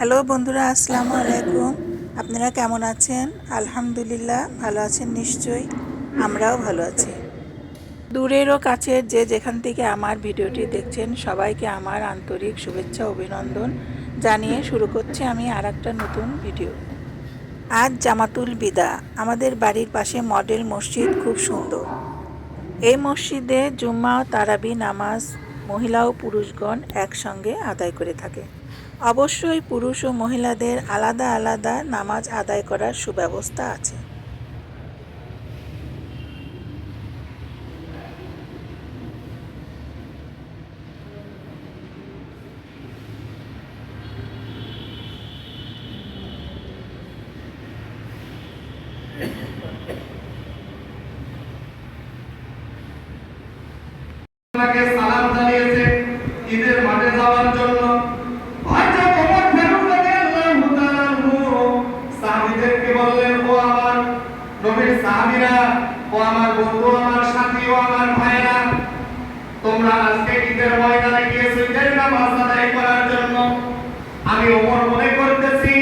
Hello বন্ধুরা, আসসালামু আলাইকুম। আপনারা কেমন আছেন? আলহামদুলিল্লাহ, ভালো আছেন নিশ্চয়ই। আমরাও ভালো আছি। দূরের ও কাছের যে যেখান থেকে আমার ভিডিওটি দেখছেন, সবাইকে আমার আন্তরিক শুভেচ্ছা, অভিনন্দন জানিয়ে শুরু করছি আমি আর একটা নতুন ভিডিও। আজ জামাতুল বিদা, আমাদের বাড়ির পাশে মডেল মসজিদ খুব সুন্দর। এই মসজিদে জুম্মা তারাবি নামাজ মহিলা ও পুরুষগণ একসঙ্গে আদায় করে থাকে। অবশ্যই পুরুষ ও মহিলাদের আলাদা আলাদা নামাজ আদায় করার সুব্যবস্থা আছে। আমার বন্ধু, আমার সাথী ও আমার ভাইরা তোমরা আজকে ঈদের ময়দানে গিয়েছো ঈদের নামাজ আদায় করার জন্য। আমি ওমর মনে করতেছি,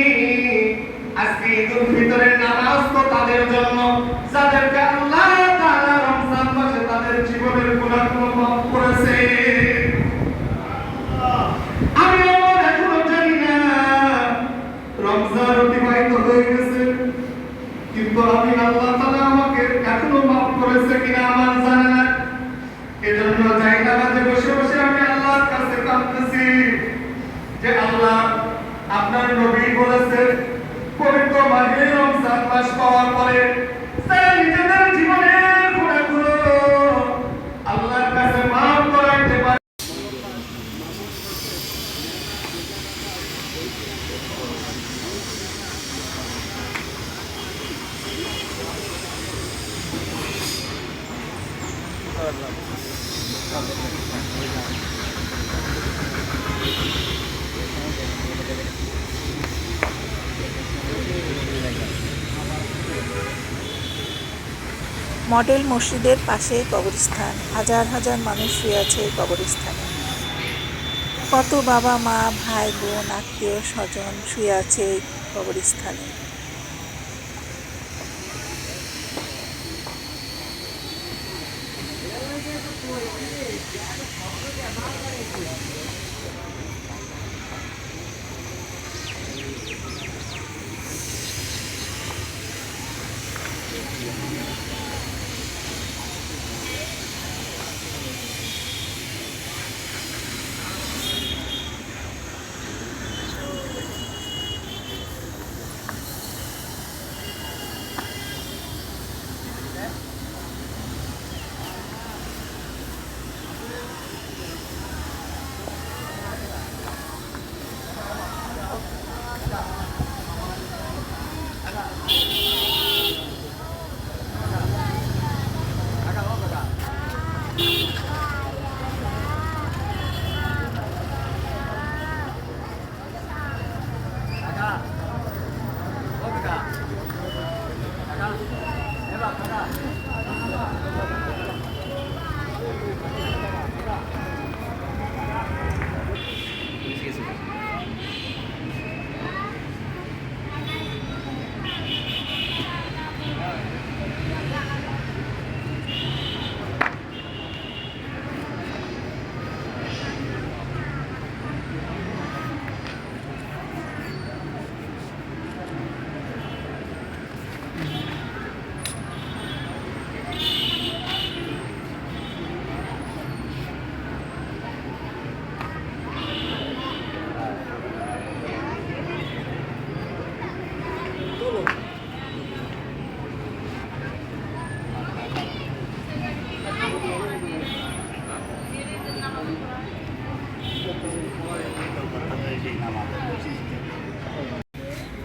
আজকে ঈদুল ফিতরের নামাজ তো তাদের জন্য। যাদেরকে আল্লাহ তাআলা রমজান মাসে তাদের জীবনের গুনাহগুলো মাফ করেছে আমি আমার এখনও জানি না রমজান অতিবাহিত হয়ে গেছে কিন্তু আমি আল্লাহ তাআলা আমাকে এখনও মাফ করেছে কিনা আমার জানা নাই এজন্য জায়গাতে বসে বসে আমি আল্লাহর কাছে কাঁদতেছি যে আল্লাহ, আপনার নবী বলেছেন, পবিত্র মাহে রমজান মাস পাওয়ার পরে তারা নিজেদের জীবনের মডেল মসজিদের পাশেই কবরস্থান। হাজার হাজার মানুষ শুয়ে আছে কবরস্থানে। কত বাবা মা ভাই বোন আত্মীয় স্বজন শুয়ে আছে কবরস্থানে।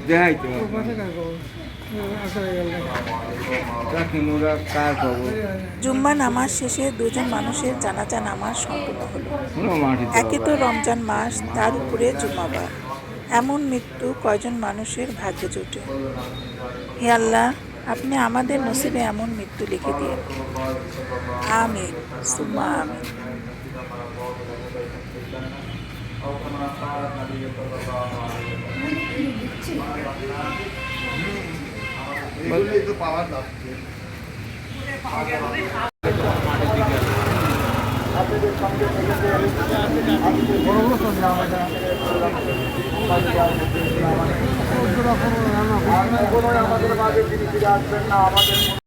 দেখাই তো রাখুন ওরা কার খবর জুম্মা নামাজ শেষে দুজন মানুষের জানাজা নামাজ সম্পূর্ণ হলো কোনো মাটি একে তো রমজান মাস তার উপরে জুম্মাবার এমন মৃত্যু কয়জন মানুষের ভাগ্যে জোটে হে আল্লাহ আপনি আমাদের নসিবে এমন মৃত্যু লিখে দিন আমিন সুম্মা আমিন أو كما قال النبي صلى الله عليه وسلم আমাদের মাঝে তিনি না আমাদের